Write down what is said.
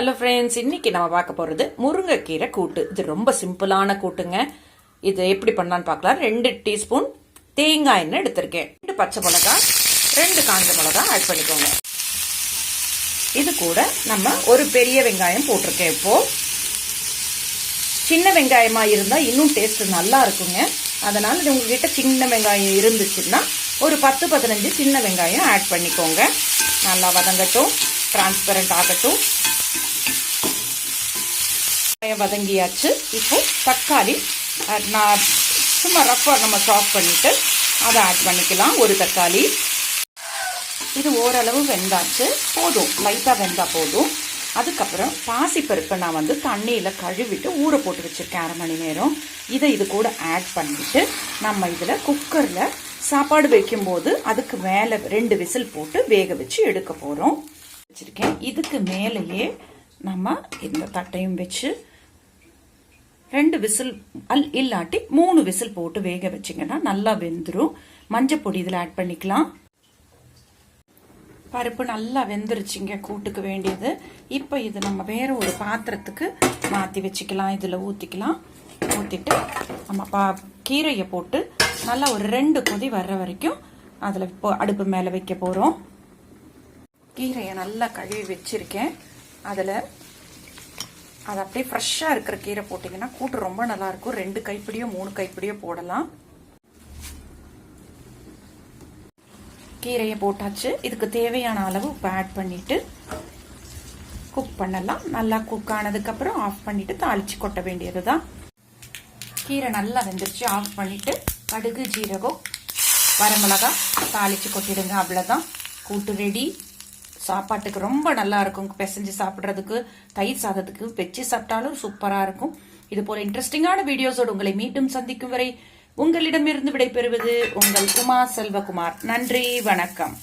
Hello friends இன்னைக்கு நம்ம பார்க்க போகிறது முருங்கைக்கீரை கூட்டு. இது ரொம்ப சிம்பிளான கூட்டுங்க. இது எப்படி பண்ணலான்னு பார்க்கலாம். ரெண்டு டீஸ்பூன் தேங்காய் எண்ணெய் எடுத்திருக்கேன். ரெண்டு பச்சை மிளகா ரெண்டு காஞ்ச மிளகா ஆட் பண்ணிக்கோங்க. இது கூட நம்ம ஒரு பெரிய வெங்காயம் போட்டிருக்கேன் இப்போ. சின்ன வெங்காயமா இருந்தால் இன்னும் டேஸ்ட் நல்லா இருக்குங்க. அதனால இது உங்ககிட்ட சின்ன வெங்காயம் இருந்துச்சுன்னா ஒரு பத்து பதினஞ்சு சின்ன வெங்காயம் ஆட் பண்ணிக்கோங்க. நல்லா வதங்கட்டும். டிரான்ஸ்பரண்ட் ஆகட்டும். வெங்காயம் வதங்கியாச்சு. இப்போ தக்காளி நான் சும்மா ரஃபாக நம்ம சாப் பண்ணிவிட்டு அதை ஆட் பண்ணிக்கலாம். ஒரு தக்காளி. இது ஓரளவு வெந்தாச்சு. போதும். லைட்டாக வெந்தால் போதும். அதுக்கப்புறம் பாசிப்பருப்பை நான் வந்து தண்ணியில் கழுவிட்டு ஊற போட்டு வச்சுருக்கேன் அரை மணி நேரம். இதை இது கூட ஆட் பண்ணிவிட்டு நம்ம இதில் குக்கரில் சாப்பாடு வைக்கும்போது அதுக்கு மேலே ரெண்டு விசில் போட்டு வேக வச்சு எடுக்க போகிறோம் வச்சுருக்கேன். இதுக்கு மேலேயே நம்ம இந்த தட்டையும் வச்சு ரெண்டு விசில் அல் இல்லாட்டி மூணு விசில் போட்டு வேக வச்சிங்கன்னா நல்லா வெந்துடும் மஞ்சள் பொடி இதில் ஆட் பண்ணிக்கலாம். பருப்பு நல்லா வெந்துருச்சுங்க கூட்டுக்கு வேண்டியது. இப்போ இது நம்ம வேறு ஒரு பாத்திரத்துக்கு மாற்றி வச்சுக்கலாம் இதில் ஊற்றிக்கலாம் ஊற்றிட்டு நம்ம பா கீரையை போட்டு நல்லா ஒரு ரெண்டு கொதி வர்ற வரைக்கும் அதில் இப்போ அடுப்பு மேலே வைக்க போகிறோம் கீரையை நல்லா கழுவி வச்சுருக்கேன். அதில் அது அப்படியே ஃப்ரெஷ்ஷாக இருக்கிற கீரை போட்டிங்கன்னா கூட்டு ரொம்ப நல்லா இருக்கும் ரெண்டு கைப்பிடியோ மூணு கைப்பிடியோ போடலாம். கீரையை போட்டாச்சு. இதுக்கு தேவையான அளவு இப்போ ஆட் பண்ணிட்டு குக் பண்ணலாம். நல்லா குக் ஆனதுக்கப்புறம் ஆஃப் பண்ணிட்டு தாளிச்சு கொட்ட வேண்டியது தான் கீரை நல்லா வெந்துருச்சு. ஆஃப் பண்ணிட்டு கடுகு ஜீரகம் வரமிளகா தாளிச்சு கொட்டிடுங்க. அவ்வளோதான் கூட்டு ரெடி சாப்பாட்டுக்கு ரொம்ப நல்லா இருக்கும். பிசைஞ்சு சாப்பிட்றதுக்கு தயிர் சாதத்துக்கு வச்சு சாப்பிட்டாலும் சூப்பராக இருக்கும். இது போல இன்ட்ரெஸ்டிங்கான வீடியோஸோடு உங்களை மீண்டும் சந்திக்கும் வரை உங்களிடமிருந்து விடைபெறுவது உங்கள் உமா செல்வகுமார். நன்றி வணக்கம்.